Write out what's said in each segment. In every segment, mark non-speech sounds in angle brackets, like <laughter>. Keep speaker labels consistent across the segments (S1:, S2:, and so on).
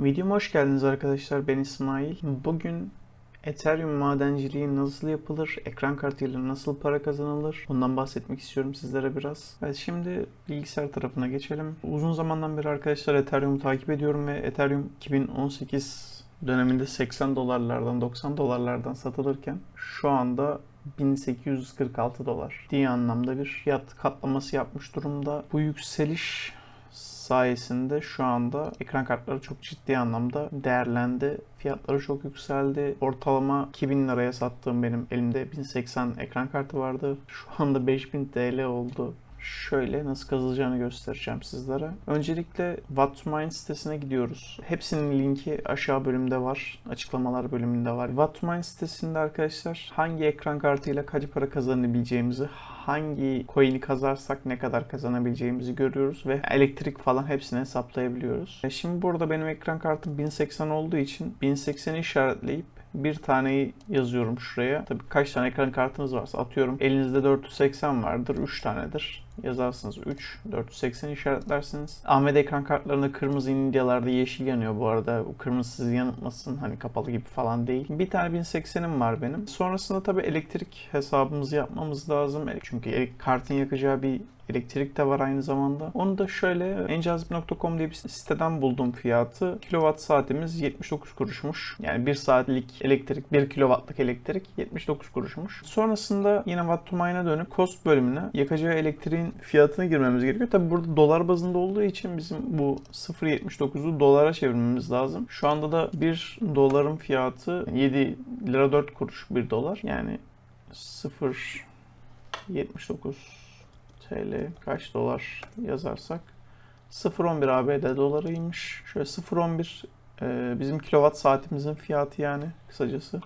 S1: Videoma hoş geldiniz arkadaşlar. Ben İsmail. Bugün Ethereum madenciliği nasıl yapılır, ekran kartıyla nasıl para kazanılır bundan bahsetmek istiyorum sizlere biraz. Evet şimdi bilgisayar tarafına geçelim. Uzun zamandan beri arkadaşlar Ethereum'u takip ediyorum ve Ethereum 2018 döneminde 80 dolarlardan 90 dolarlardan satılırken şu anda 1846 dolar diye anlamda bir fiyat katlaması yapmış durumda. Bu yükseliş sayesinde şu anda ekran kartları çok ciddi anlamda değerlendi. Fiyatları çok yükseldi. Ortalama 2000 liraya sattığım benim elimde 1080 ekran kartı vardı. Şu anda 5000 TL oldu. Şöyle nasıl kazılacağını göstereceğim sizlere. Öncelikle Wattmine sitesine gidiyoruz. Hepsinin linki aşağı bölümde var. Açıklamalar bölümünde var. Wattmine sitesinde arkadaşlar hangi ekran kartıyla kaç para kazanabileceğimizi, hangi coin'i kazarsak ne kadar kazanabileceğimizi görüyoruz ve elektrik falan hepsini hesaplayabiliyoruz. E Şimdi burada benim ekran kartım 1080 olduğu için 1080'i işaretleyip bir taneyi yazıyorum şuraya. Tabii kaç tane ekran kartınız varsa atıyorum elinizde 480 vardır 3 tanedir. Yazarsınız 3, 480 işaretlersiniz. AMD ekran kartlarında kırmızı Nvidia'larda yeşil yanıyor bu arada. O kırmızı sizi yanıltmasın hani kapalı gibi falan değil. Bir tane 1080'im var benim. Sonrasında tabii elektrik hesabımızı yapmamız lazım. Çünkü kartın yakacağı bir elektrik de var aynı zamanda. Onu da şöyle encazip.com diye bir siteden buldum fiyatı. Kilowatt saatimiz 79 kuruşmuş. Yani 1 saatlik elektrik, 1 kilowattlık elektrik 79 kuruşmuş. Sonrasında yine Mine'a dönüp cost bölümüne yakacağı elektriğin fiyatını girmemiz gerekiyor. Tabi burada dolar bazında olduğu için bizim bu 0.79'u dolara çevirmemiz lazım. Şu anda da 1 doların fiyatı 7 lira 4 kuruş 1 dolar. Yani 0.79 TL kaç dolar yazarsak 0.11 ABD dolarıymış. Şöyle 0.11 e, bizim kilowatt saatimizin fiyatı yani kısacası.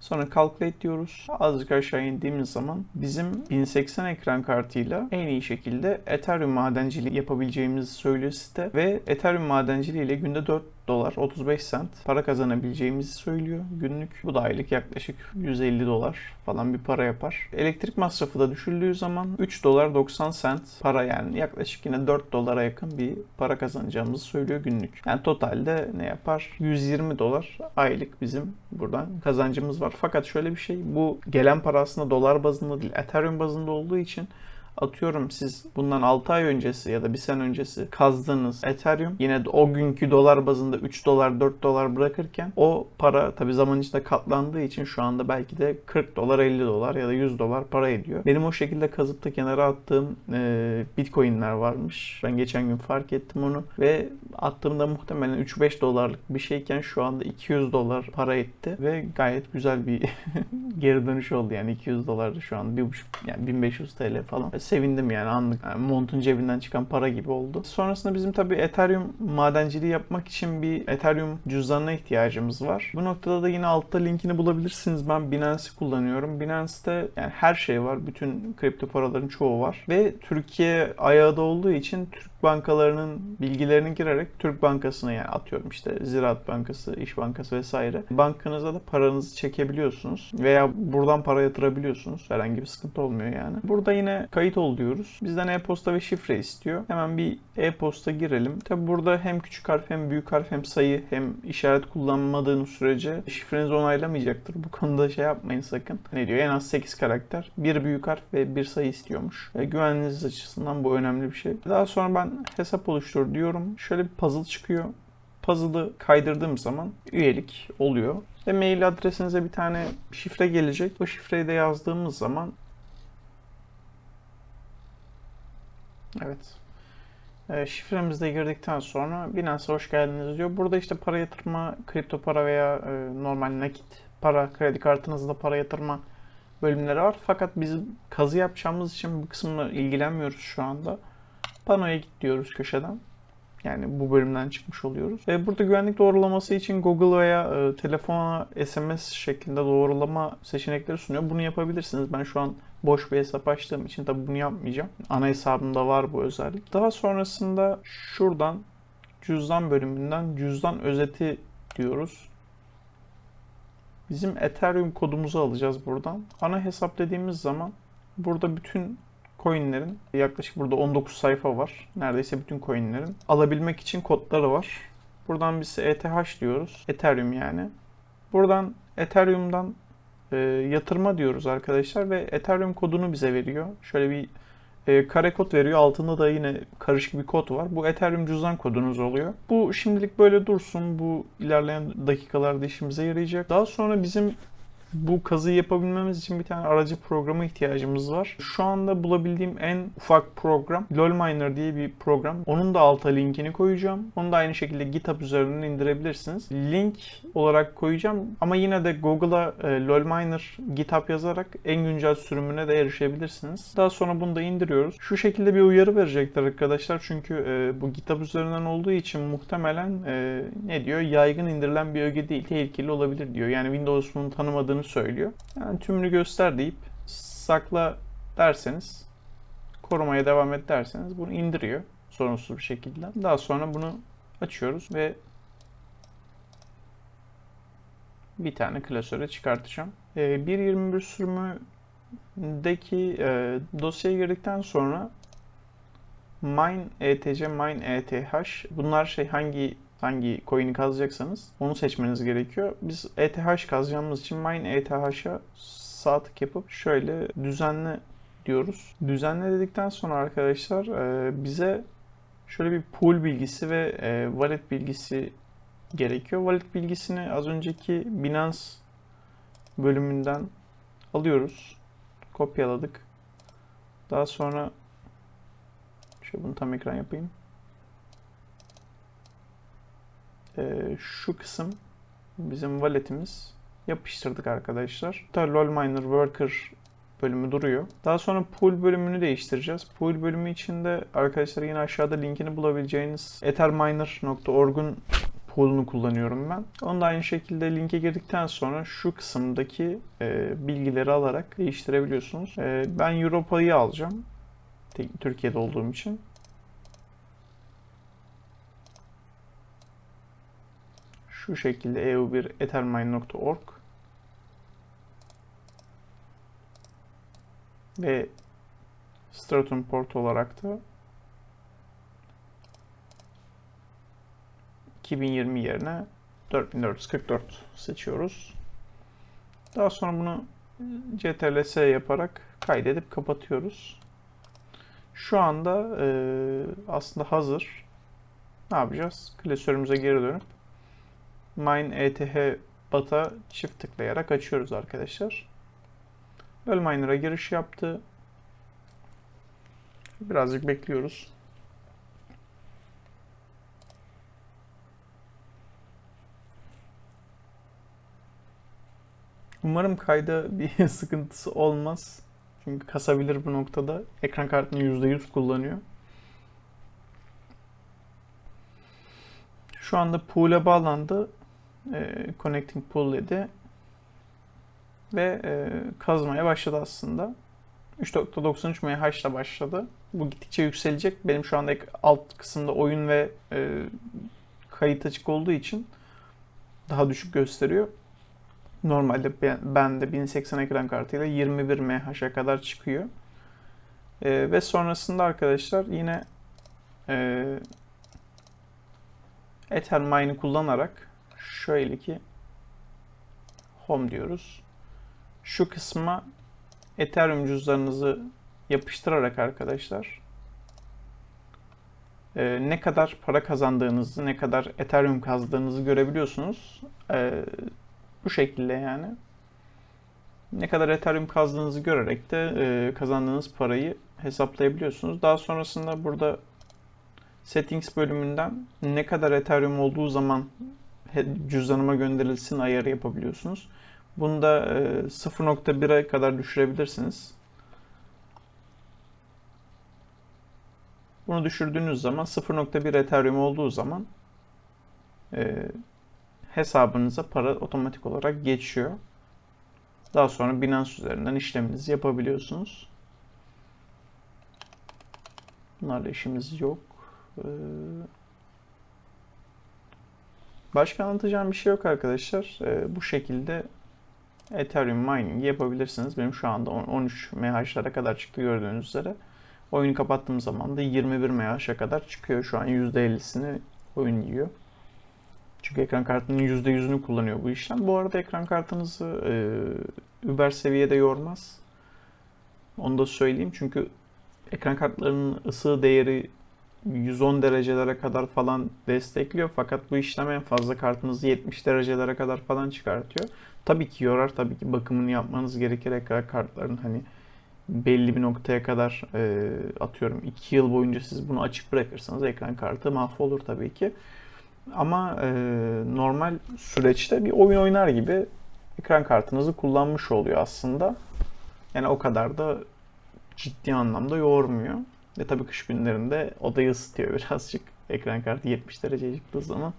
S1: Sonra calculate diyoruz. Azıcık aşağı indiğimiz zaman bizim 1080 ekran kartıyla en iyi şekilde Ethereum madenciliği yapabileceğimizi söylüyor site ve Ethereum madenciliği ile günde 4 dolar 35 sent para kazanabileceğimizi söylüyor günlük. Bu da aylık yaklaşık 150 dolar falan bir para yapar. Elektrik masrafı da düşürdüğü zaman 3 dolar 90 sent para yani yaklaşık yine 4 dolara yakın bir para kazanacağımızı söylüyor günlük. Yani totalde ne yapar? 120 dolar aylık bizim buradan kazancımız var. Fakat şöyle bir şey bu gelen para aslında dolar bazında değil Ethereum bazında olduğu için atıyorum siz bundan 6 ay öncesi ya da bir sene öncesi kazdığınız Ethereum yine de o günkü dolar bazında 3 dolar 4 dolar bırakırken o para tabi zaman içinde katlandığı için şu anda belki de 40 dolar 50 dolar ya da 100 dolar para ediyor. Benim o şekilde kazıp da kenara attığım e, bitcoinler varmış. Ben geçen gün fark ettim onu ve attığımda muhtemelen 3-5 dolarlık bir şeyken şu anda 200 dolar para etti ve gayet güzel bir <laughs> geri dönüş oldu yani 200 dolardı şu an 1,5 yani 1500 TL falan sevindim yani anlık. Yani montun cebinden çıkan para gibi oldu. Sonrasında bizim tabii Ethereum madenciliği yapmak için bir Ethereum cüzdanına ihtiyacımız var. Bu noktada da yine altta linkini bulabilirsiniz. Ben Binance'i kullanıyorum. Binance'te yani her şey var. Bütün kripto paraların çoğu var. Ve Türkiye ayağı da olduğu için Türk bankalarının bilgilerini girerek Türk Bankası'na yani atıyorum işte Ziraat Bankası, İş Bankası vesaire bankanıza da paranızı çekebiliyorsunuz veya buradan para yatırabiliyorsunuz. Herhangi bir sıkıntı olmuyor yani. Burada yine kayıt ol diyoruz. Bizden e-posta ve şifre istiyor. Hemen bir e-posta girelim. Tabi burada hem küçük harf hem büyük harf hem sayı hem işaret kullanmadığınız sürece şifrenizi onaylamayacaktır. Bu konuda şey yapmayın sakın. Ne diyor? En az 8 karakter, bir büyük harf ve bir sayı istiyormuş. Ve güvenliğiniz açısından bu önemli bir şey. Daha sonra ben hesap oluştur diyorum. Şöyle bir puzzle çıkıyor. Puzzle'ı kaydırdığım zaman üyelik oluyor. Ve mail adresinize bir tane şifre gelecek. Bu şifreyi de yazdığımız zaman Evet. E, şifremizi girdikten sonra Binance'a hoş geldiniz diyor. Burada işte para yatırma, kripto para veya e, normal nakit para, kredi kartınızda para yatırma bölümleri var. Fakat biz kazı yapacağımız için bu kısımla ilgilenmiyoruz şu anda. Panoya git diyoruz köşeden. Yani bu bölümden çıkmış oluyoruz. Ve burada güvenlik doğrulaması için Google veya e, telefona SMS şeklinde doğrulama seçenekleri sunuyor. Bunu yapabilirsiniz. Ben şu an boş bir hesap açtığım için tabi bunu yapmayacağım. Ana hesabımda var bu özellik. Daha sonrasında şuradan cüzdan bölümünden cüzdan özeti diyoruz. Bizim Ethereum kodumuzu alacağız buradan. Ana hesap dediğimiz zaman burada bütün coinlerin yaklaşık burada 19 sayfa var. Neredeyse bütün coinlerin alabilmek için kodları var. Buradan biz ETH diyoruz. Ethereum yani. Buradan Ethereum'dan e, yatırma diyoruz arkadaşlar ve Ethereum kodunu bize veriyor. Şöyle bir e, kare kod veriyor. Altında da yine karışık bir kod var. Bu Ethereum cüzdan kodunuz oluyor. Bu şimdilik böyle dursun. Bu ilerleyen dakikalarda işimize yarayacak. Daha sonra bizim bu kazıyı yapabilmemiz için bir tane aracı programa ihtiyacımız var. Şu anda bulabildiğim en ufak program LolMiner diye bir program. Onun da alta linkini koyacağım. Onu da aynı şekilde GitHub üzerinden indirebilirsiniz. Link olarak koyacağım ama yine de Google'a e, LolMiner GitHub yazarak en güncel sürümüne de erişebilirsiniz. Daha sonra bunu da indiriyoruz. Şu şekilde bir uyarı verecekler arkadaşlar. Çünkü e, bu GitHub üzerinden olduğu için muhtemelen e, ne diyor? Yaygın indirilen bir öge değil. Tehlikeli olabilir diyor. Yani Windows bunu tanımadığını söylüyor. Yani tümünü göster deyip sakla derseniz korumaya devam et derseniz bunu indiriyor sorunsuz bir şekilde. Daha sonra bunu açıyoruz ve bir tane klasöre çıkartacağım. Ee, 1.21 sürümündeki e, dosyaya girdikten sonra mine etc, mine eth bunlar şey hangi hangi coin'i kazacaksanız onu seçmeniz gerekiyor. Biz ETH kazacağımız için mine ETH'a sağ tık yapıp şöyle düzenle diyoruz. Düzenle dedikten sonra arkadaşlar e, bize şöyle bir pool bilgisi ve e, wallet bilgisi gerekiyor. Wallet bilgisini az önceki Binance bölümünden alıyoruz. Kopyaladık. Daha sonra şöyle bunu tam ekran yapayım. Ee, şu kısım bizim walletimiz yapıştırdık arkadaşlar. Burada lol miner worker bölümü duruyor. Daha sonra pool bölümünü değiştireceğiz. Pool bölümü içinde arkadaşlar yine aşağıda linkini bulabileceğiniz etherminer.org'un pool'unu kullanıyorum ben. Onu da aynı şekilde linke girdikten sonra şu kısımdaki e, bilgileri alarak değiştirebiliyorsunuz. E, ben Europa'yı alacağım. Türkiye'de olduğum için. Şu şekilde eu1 ethermine.org ve Stratum port olarak da 2020 yerine 4444 seçiyoruz. Daha sonra bunu CTRL-S yaparak kaydedip kapatıyoruz. Şu anda e, aslında hazır. Ne yapacağız? Klasörümüze geri dönüp Mine ETH bata çift tıklayarak açıyoruz arkadaşlar. Böl Miner'a giriş yaptı. Birazcık bekliyoruz. Umarım kayda <laughs> bir sıkıntısı olmaz. Çünkü kasabilir bu noktada. Ekran kartını %100 kullanıyor. Şu anda pool'e bağlandı e, connecting pool dedi ve e, kazmaya başladı aslında. 3.93 MH ile başladı. Bu gittikçe yükselecek. Benim şu anda alt kısımda oyun ve e, kayıt açık olduğu için daha düşük gösteriyor. Normalde ben de 1080 ekran kartıyla 21 MH'e kadar çıkıyor. E, ve sonrasında arkadaşlar yine e, Ethermine'i kullanarak şöyle ki home diyoruz. Şu kısma Ethereum cüzdanınızı yapıştırarak arkadaşlar e, ne kadar para kazandığınızı, ne kadar Ethereum kazdığınızı görebiliyorsunuz. E, bu şekilde yani. Ne kadar Ethereum kazdığınızı görerek de e, kazandığınız parayı hesaplayabiliyorsunuz. Daha sonrasında burada Settings bölümünden ne kadar Ethereum olduğu zaman cüzdanıma gönderilsin ayarı yapabiliyorsunuz. Bunu da 0.1'e kadar düşürebilirsiniz. Bunu düşürdüğünüz zaman 0.1 Ethereum olduğu zaman e, hesabınıza para otomatik olarak geçiyor. Daha sonra Binance üzerinden işleminizi yapabiliyorsunuz. Bunlarla işimiz yok. Ee, Başka anlatacağım bir şey yok arkadaşlar. E, bu şekilde Ethereum mining yapabilirsiniz. Benim şu anda 13 MH'lara kadar çıktı gördüğünüz üzere. Oyunu kapattığım zaman da 21 MH'a kadar çıkıyor. Şu an %50'sini oyun yiyor. Çünkü ekran kartının %100'ünü kullanıyor bu işlem. Bu arada ekran kartınızı e, über seviyede yormaz. Onu da söyleyeyim çünkü ekran kartlarının ısı değeri 110 derecelere kadar falan destekliyor. Fakat bu işlem en fazla kartınızı 70 derecelere kadar falan çıkartıyor. Tabii ki yorar, tabii ki bakımını yapmanız gerekir kartların hani belli bir noktaya kadar e, atıyorum 2 yıl boyunca siz bunu açık bırakırsanız ekran kartı mahvolur tabii ki. Ama e, normal süreçte bir oyun oynar gibi ekran kartınızı kullanmış oluyor aslında. Yani o kadar da ciddi anlamda yoğurmuyor. Ve tabii kış günlerinde odayı ısıtıyor <laughs> birazcık. Ekran kartı 70 dereceye çıktığı zaman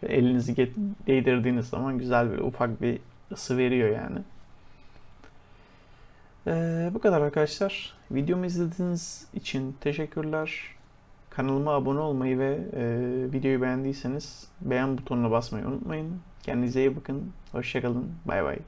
S1: şöyle elinizi get- değdirdiğiniz zaman güzel bir ufak bir ısı veriyor yani. Ee, bu kadar arkadaşlar. Videomu izlediğiniz için teşekkürler. Kanalıma abone olmayı ve e, videoyu beğendiyseniz beğen butonuna basmayı unutmayın. Kendinize iyi bakın. Hoşçakalın. Bay bay.